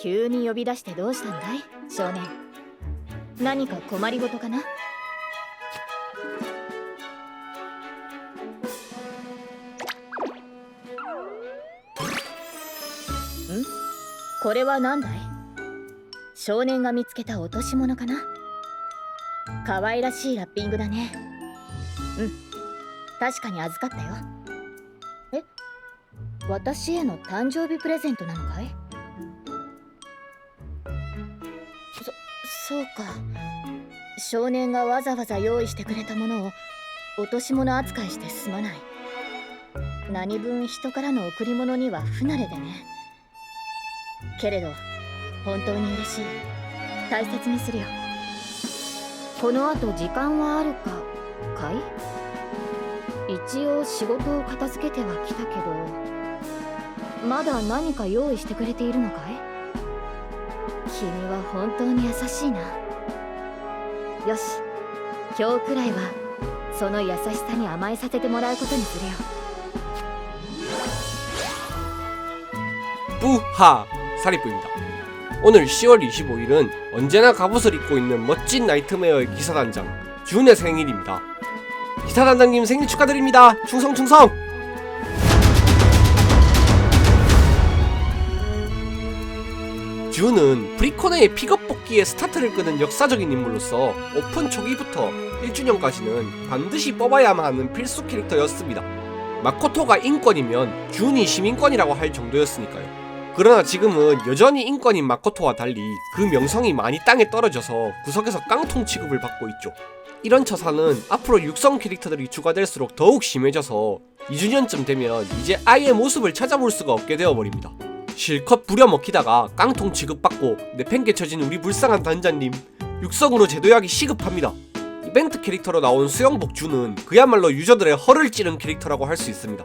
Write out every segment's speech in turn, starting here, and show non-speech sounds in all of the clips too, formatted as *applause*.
急に呼び出してどうしたんだい？少年。何か困りごとかな？ん？これは何だい？少年が見つけた落とし物かな？可愛らしいラッピングだね。うん。確かに預かったよ。え？私への誕生日プレゼントなのかい？そうか。少年がわざわざ用意してくれたものを落とし物扱いしてすまない。何分人からの贈り物には不慣れでね。けれど本当に嬉しい。大切にするよ。この後時間はあるかかい？一応仕事を片付けてはきたけどまだ何か用意してくれているのかい？君は本当に優しいなよし今日くらいはその優しさに甘えさせてもらうことにするよ 뿌하 사리뿌입니다. 오늘 10월 25일은 언제나 갑옷을 입고 있는 멋진 나이트메어의 기사단장 준의 생일입니다. 기사단장님 생일 축하드립니다. 충성 충성! 준은 브리코네의 픽업 복귀에 스타트를 끄는 역사적인 인물로서 오픈 초기부터 1주년까지는 반드시 뽑아야만 하는 필수 캐릭터였습니다. 마코토가 인권이면 준이 시민권이라고 할 정도였으니까요. 그러나 지금은 여전히 인권인 마코토와 달리 그 명성이 많이 땅에 떨어져서 구석에서 깡통 취급을 받고 있죠. 이런 처사는 앞으로 육성 캐릭터들이 추가될수록 더욱 심해져서 2주년쯤 되면 이제 아예 모습을 찾아볼 수가 없게 되어버립니다. 실컷 부려먹히다가 깡통 취급받고 내팽개쳐진 우리 불쌍한 단장님 육성으로 제도약이 시급합니다. 이벤트 캐릭터로 나온 수영복 주는 그야말로 유저들의 허를 찌른 캐릭터라고 할 수 있습니다.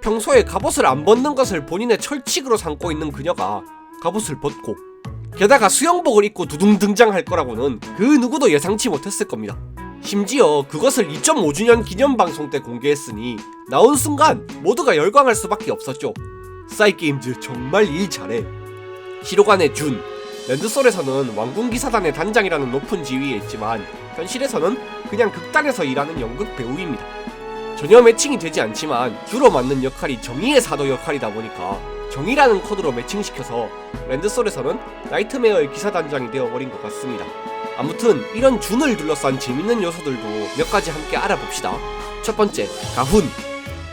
평소에 갑옷을 안 벗는 것을 본인의 철칙으로 삼고 있는 그녀가 갑옷을 벗고 게다가 수영복을 입고 두둥 등장할 거라고는 그 누구도 예상치 못했을 겁니다. 심지어 그것을 2.5주년 기념 방송 때 공개했으니 나온 순간 모두가 열광할 수밖에 없었죠. 싸이게임즈 정말 일 잘해. 시로간의 준, 랜드솔에서는 왕궁기사단의 단장이라는 높은 지위에 있지만 현실에서는 그냥 극단에서 일하는 연극 배우입니다. 전혀 매칭이 되지 않지만 주로 맡는 역할이 정의의 사도 역할이다 보니까 정의라는 코드로 매칭시켜서 랜드솔에서는 나이트메어의 기사단장이 되어버린 것 같습니다. 아무튼 이런 준을 둘러싼 재밌는 요소들도 몇 가지 함께 알아봅시다. 첫 번째, 가훈.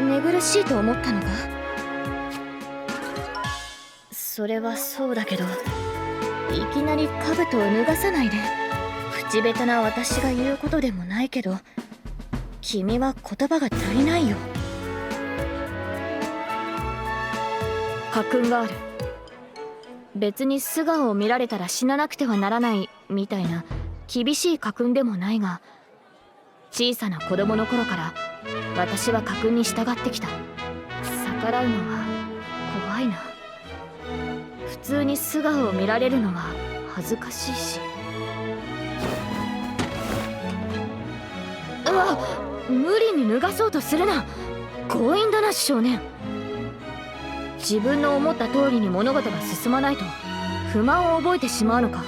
寝苦しいと思ったのか？それはそうだけどいきなり兜を脱がさないで口下手な私が言うことでもないけど君は言葉が足りないよ。家訓がある。別に素顔を見られたら死ななくてはならないみたいな厳しい家訓でもないが小さな子供の頃から私は家訓に従ってきた。逆らうのは怖いな。普通に素顔を見られるのは恥ずかしいし。うわ無理に脱がそうとするな。強引だな少年。自分の思った通りに物事が進まないと不満を覚えてしまうのか。もう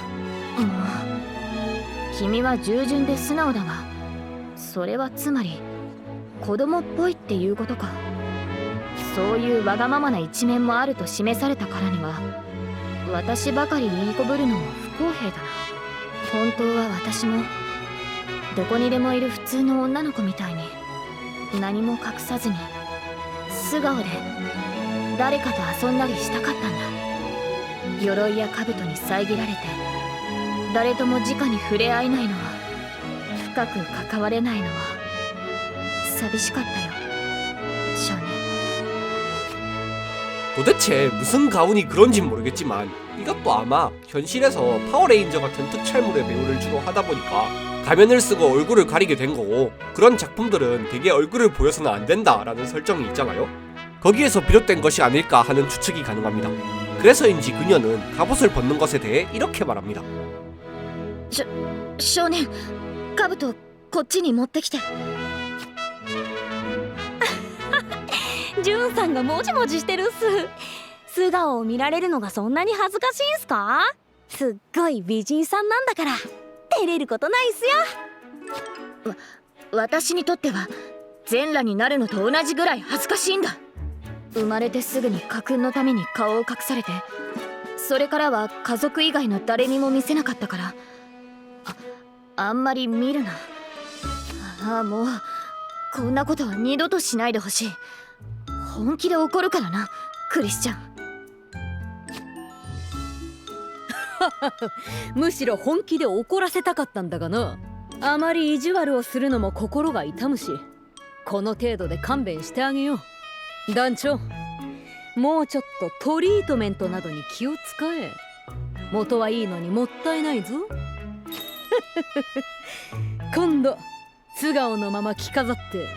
君は従順で素直だがそれはつまり子供っぽいっていうことか。そういうわがままな一面もあると示されたからには私ばかり言いこぶるのも不公平だな。本当は私もどこにでもいる普通の女の子みたいに何も隠さずに素顔で誰かと遊んだりしたかったんだ。鎧や兜に遮られて誰とも直に触れ合えないのは深く関われないのは寂しかったよ少年 도대체 무슨 가훈이 그런진 모르겠지만 이것도 아마 현실에서 파워레인저 같은 특촬물의 배우를 주로 하다 보니까 가면을 쓰고 얼굴을 가리게 된 거고 그런 작품들은 되게 얼굴을 보여서는 안 된다라는 설정이 있잖아요. 거기에서 비롯된 것이 아닐까 하는 추측이 가능합니다. 그래서인지 그녀는 갑옷을 벗는 것에 대해 이렇게 말합니다. 少年兜こっちに持ってきて ジュンさんがもじもじしてるっす。素顔を見られるのがそんなに恥ずかしいんすか？すっごい美人さんなんだから。照れることないっすよ。私にとっては全裸になるのと同じぐらい恥ずかしいんだ。生まれてすぐに家訓のために顔を隠されてそれからは家族以外の誰にも見せなかったから。あんまり見るな。ああもうこんなことは二度としないでほしい。本気で怒るからな。クリスチャンむしろ本気で怒らせたかったんだがな。あまり意地悪をするのも心が痛むし。この程度で勘弁してあげよう。団長。もうちょっとトリートメントなどに気を使え。元はいいのにもったいないぞ。*laughs* 今度素顔のまま着飾って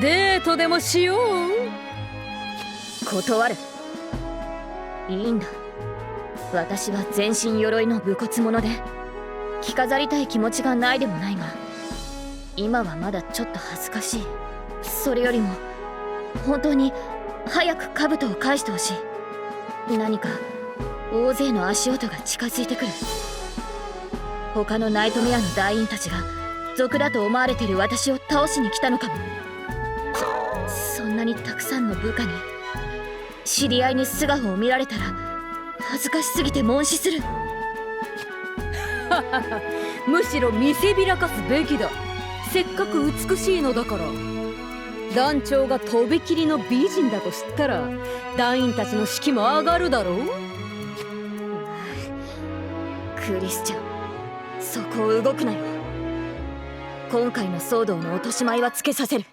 デートでもしよう。断る。いいんだ。私は全身鎧の武骨者で着飾りたい気持ちがないでもないが今はまだちょっと恥ずかしい。それよりも本当に早く兜を返してほしい。何か大勢の足音が近づいてくる。他のナイトメアの団員たちが賊だと思われてる私を倒しに来たのかも。そんなにたくさんの部下に知り合いに素顔を見られたら恥ずかしすぎて悶死する。*laughs* むしろ見せびらかすべきだ。せっかく美しいのだから。団長がとびきりの美人だと知ったら団員たちの士気も上がるだろう。クリスチャンそこを動くなよ。今回の騒動の落とし前はつけさせる。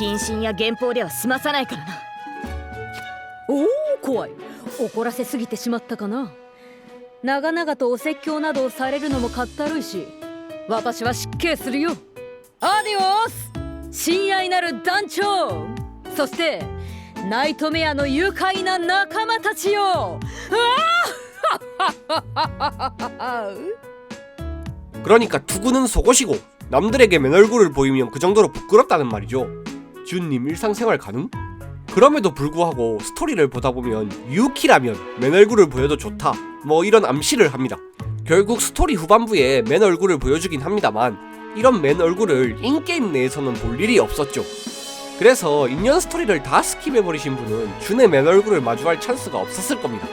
謹慎や減俸では済まさないからなおお怖い怒らせすぎてしまったかな長々とお説教などをされるのもかったるいし私は失敬するよアディオス親愛なる団長そしてナイトメアの愉快な仲間たちよああ *laughs* 그러니까 투구는 속옷이고 남들에게 맨 얼굴을 보이면 그 정도로 부끄럽다는 말이죠. 준님 일상생활 가능? 그럼에도 불구하고 스토리를 보다 보면 유키라면 맨 얼굴을 보여도 좋다 뭐 이런 암시를 합니다. 결국 스토리 후반부에 맨 얼굴을 보여주긴 합니다만 이런 맨 얼굴을 인게임 내에서는 볼 일이 없었죠. 그래서 인연 스토리를 다 스킵해버리신 분은 준의 맨 얼굴을 마주할 찬스가 없었을 겁니다.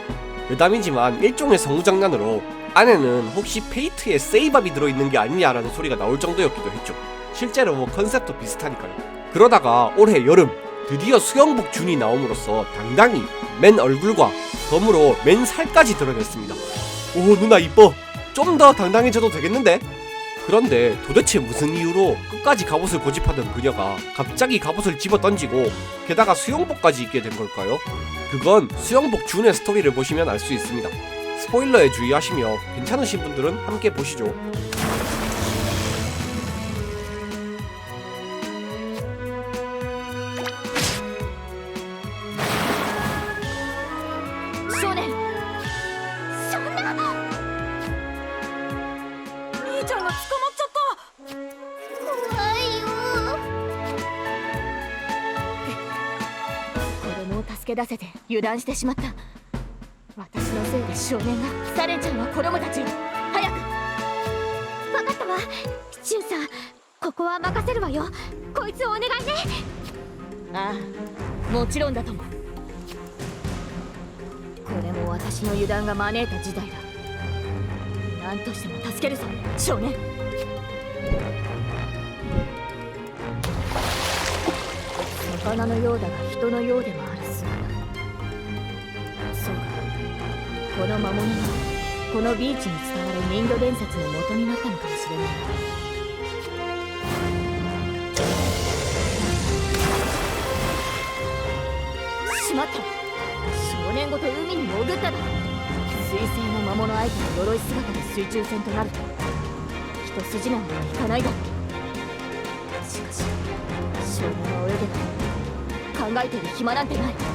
여담이지만 일종의 성우장난으로 안에는 혹시 페이트에 세이밥이 들어있는 게 아니냐라는 소리가 나올 정도였기도 했죠. 실제로 뭐 컨셉도 비슷하니까요. 그러다가 올해 여름 드디어 수영복 준이 나옴으로써 당당히 맨 얼굴과 덤으로 맨 살까지 드러냈습니다. 오 누나 이뻐. 좀 더 당당해져도 되겠는데? 그런데 도대체 무슨 이유로 끝까지 갑옷을 고집하던 그녀가 갑자기 갑옷을 집어 던지고 게다가 수영복까지 입게 된 걸까요? 그건 수영복 준의 스토리를 보시면 알 수 있습니다. 스포일러에 주의하시며 괜찮으신 분들은 함께 보시죠. 出せて油断してしまった。私のせいで少年がサレンちゃんは子供たちを早く。分かったわ。ジュンさんここは任せるわよ。こいつをお願いね。ああ。もちろんだともこれも私の油断が招いた事態だ。何としても助けるぞ少年。魚のようだが人のようでもある。この魔物がこのビーチに伝わる人魚伝説の元になったのかもしれないしまった。少年ごと海に潜っただ水星の魔物相手の鎧姿で水中戦となると一筋縄に。はいかないだろうしかし少年は泳げば考えている暇なんてない。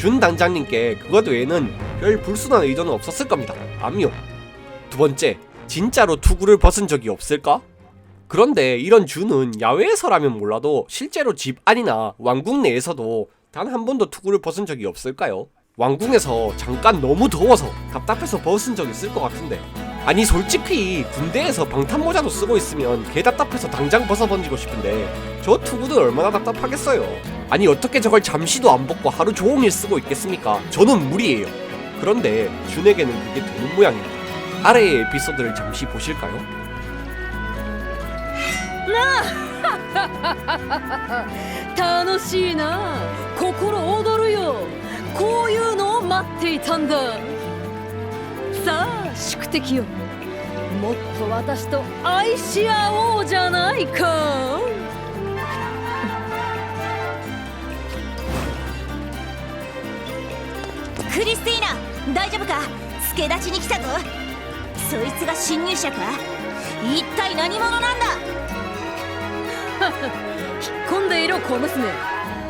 준 당장님께 그것 외에는 별 불순한 의도는 없었을 겁니다. 암요. 두 번째, 진짜로 투구를 벗은 적이 없을까? 그런데 이런 준은 야외에서라면 몰라도 실제로 집 안이나 왕궁 내에서도 단 한 번도 투구를 벗은 적이 없을까요? 왕궁에서 잠깐 너무 더워서 답답해서 벗은 적 있을 것 같은데 아니 솔직히 군대에서 방탄모자도 쓰고 있으면 개 답답해서 당장 벗어번지고 싶은데 저 투구는 얼마나 답답하겠어요 아니 어떻게 저걸 잠시도 안 벗고 하루 종일 쓰고 있겠습니까 저는 무리예요 그런데 준에게는 그게 되는 모양입니다 아래의 에피소드를 잠시 보실까요? *laughs* 楽しいな心躍るよこういうのを待っていたんださあ宿敵よもっと私と愛し合おうじゃないか クリスティーナ大丈夫か？助立ちに来たぞ。そいつが侵入者か？一体何者なんだ？*laughs* 引っ込んでいろ小娘。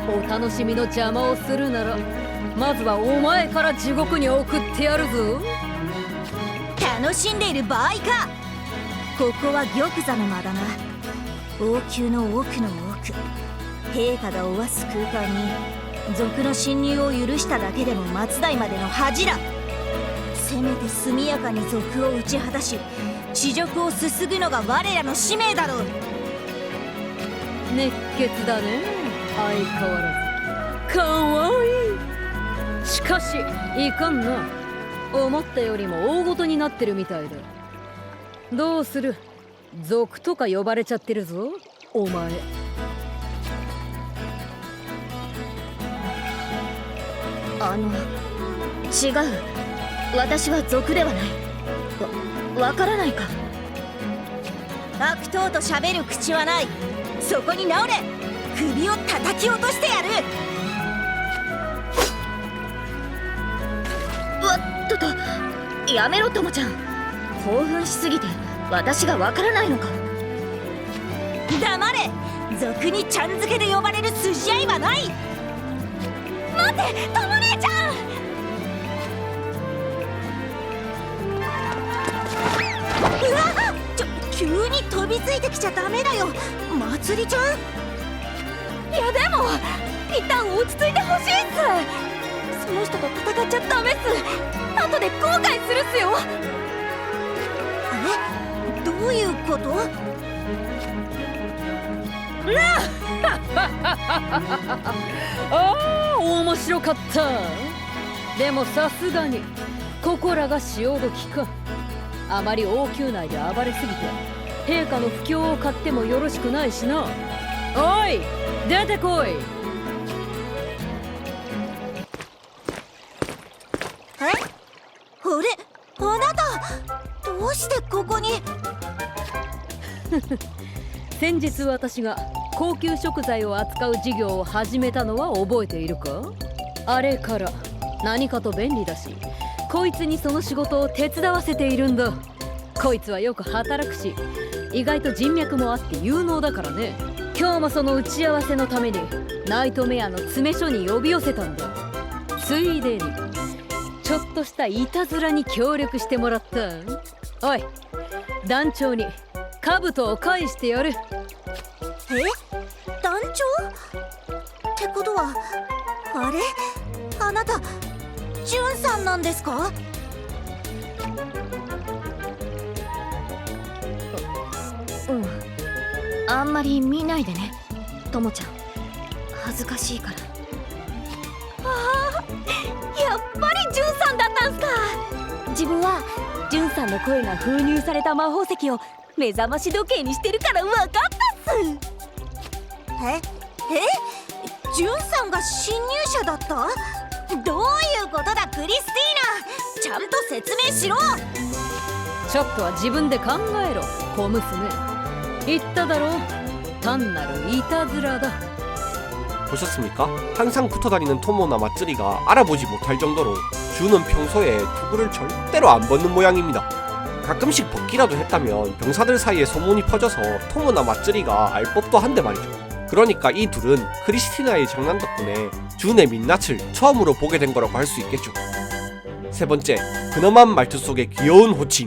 お楽しみの邪魔をするならまずはお前から地獄に送ってやるぞ。楽しんでいる場合か。ここは玉座の間だな。王宮の奥の奥。陛下がおわす空間に賊の侵入を許しただけでも松代までの恥だ。せめて速やかに賊を打ち果たし地獄をすすぐのが我らの使命だろう。熱血だね相変わらず。かわい。いしかしいかんな。思ったよりも大ごとになってるみたいだ。どうする？族とか呼ばれちゃってるぞ。お前。あの違う。私は賊ではない。わわからないか？悪党と喋る口はない。そこに直れ。首を叩き落としてやる。わっととやめろともちゃん。興奮しすぎて私がわからないのか。黙れ。俗にちゃん付けで呼ばれる筋合いはない。待ってとも姉びついてきちゃダメだよ。まつりちゃん？いやでも一旦落ち着いてほしいっす。その人と戦っちゃダメっす。後で後悔するっすよ。え？どういうこと？ああ面白かった。でもさすがにここらが潮時か。あまり王宮内で暴れすぎて陛下の不況を買ってもよろしくないしな。おい出てこい。え？あれ？あなた？どうしてここに？先日私が高級食材を扱う事業を始めたのは覚えているか？あれから。何かと便利だし。こいつにその仕事を手伝わせているんだ。こいつはよく働くし意外と人脈もあって有能だからね。今日もその打ち合わせのためにナイトメアの詰め所に呼び寄せたんだ。ついでにちょっとしたいたずらに協力してもらった。おい団長に兜を返してやる。え？団長？ってことはあれ？あなたジュンさんなんですか？あんまり見ないでね。ともちゃん。恥ずかしいから。ややっぱりジュンさんだったんすか。自分はジュンさんの声が封入された魔法石を目覚まし時計にしてるから分かったっす。え？え？ジュンさんが侵入者だった？どういうことだクリスティーナ。ちゃんと説明しろ。ちょっとは自分で考えろ小娘言っただろ単なるいたずらだ 보셨습니까? 항상 붙어 다니는 토모나 맞쓰리가 알아보지 못할 정도로 주는 평소에 투구를 절대로 안 벗는 모양입니다. 가끔씩 벗기라도 했다면 병사들 사이에 소문이 퍼져서 토모나 맞쓰리가 알 법도 한데 말이죠. 그러니까 이 둘은 크리스티나의 장난 덕분에 준의 민낯을 처음으로 보게 된 거라고 할 수 있겠죠. 세 번째, 근엄한 말투 속의 귀여운 호칭.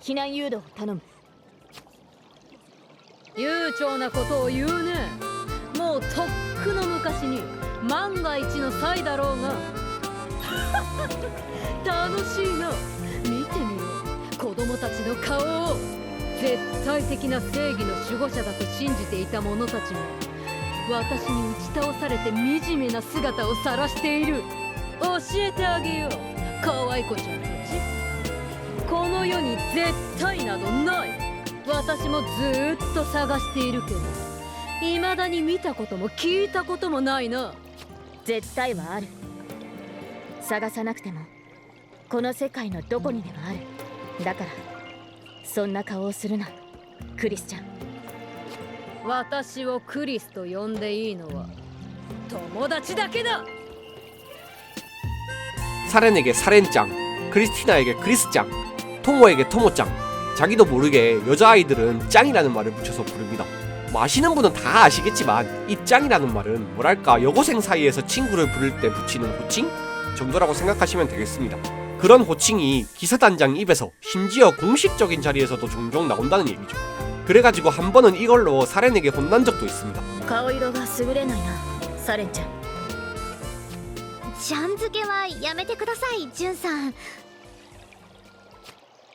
避難誘導を頼む。悠長なことを言うね。もうとっくの昔に万が一の際だろうが。*laughs* 楽しいな見てみよう。子供たちの顔を。絶対的な正義の守護者だと信じていた者たちも私に打ち倒されて惨めな姿を晒している。教えてあげよう。可愛い子ちゃんこの世に絶対などない私もずーっと探しているけど未だに見たことも聞いたこともないな絶対はある探さなくてもこの世界のどこにでもあるだからそんな顔をするなクリスちゃん私をクリスと呼んでいいのは友達だけだ 사렌에게 사렌짱, 크리스티나에게 크리스짱, 토모에게 토모짱. 자기도 모르게 여자아이들은 짱이라는 말을 붙여서 부릅니다. 뭐 아시는 분은 다 아시겠지만 이 짱이라는 말은 뭐랄까 여고생 사이에서 친구를 부를 때 붙이는 호칭 정도라고 생각하시면 되겠습니다. 그런 호칭이 기사단장 입에서 심지어 공식적인 자리에서도 종종 나온다는 얘기죠. 그래가지고 한 번은 이걸로 사렌에게 혼난 적도 있습니다. 顔色が優れないなサレンちゃんちゃん付けはやめてくださいジュンさん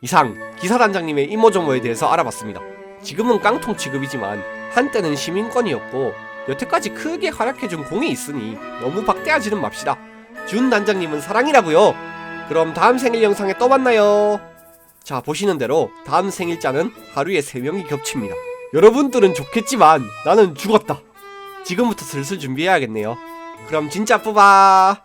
이상 기사단장님의 이모저모에 대해서 알아봤습니다. 지금은 깡통 취급이지만 한때는 시민권이었고 여태까지 크게 활약해준 공이 있으니 너무 박대하지는 맙시다. 준 단장님은 사랑이라고요. 그럼 다음 생일 영상에 또 만나요. 자 보시는 대로 다음 생일자는 하루에 3명이 겹칩니다 여러분들은 좋겠지만 나는 죽었다 지금부터 슬슬 준비해야겠네요 그럼 진짜 뽑아